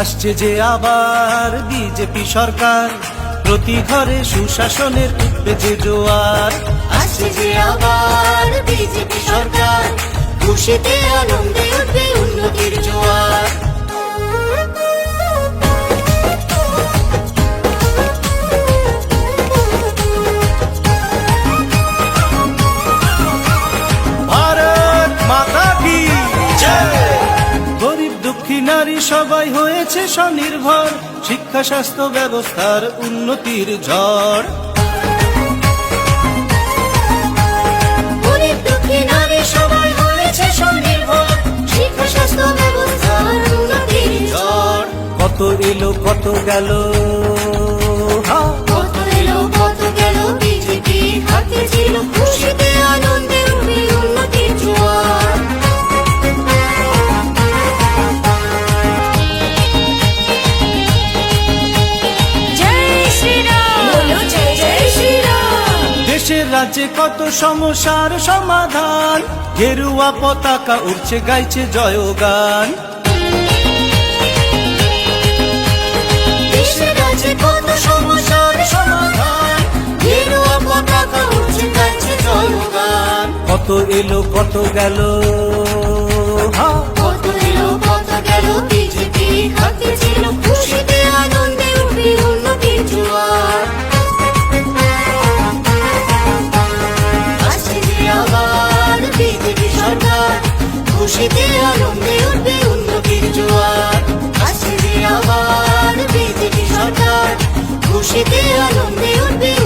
আসছে যে আবার বিজেপি সরকার। প্রতি ঘরে সুশাসনের উঠবে যে জোয়ার। আসছে যে আবার বিজেপি সরকার। খুশিতে আনন্দে উঠবে নারী সবাই হয়েছে স্বনির্ভর শিক্ষা স্বাস্থ্য ব্যবস্থার উন্নতির ঝড়। কত এলো কত গেল হা। আছে কত সমস্যার সমাধান? গেরুয়া পতাকা উঠছে গাইছে জয়গান। কত এলো কত গেল? খুশিতে আনন্দে উঠবে উন্নতির জোয়ার আসছে যে আবার বিজেপি সরকার খুশিতে আনন্দে উঠবে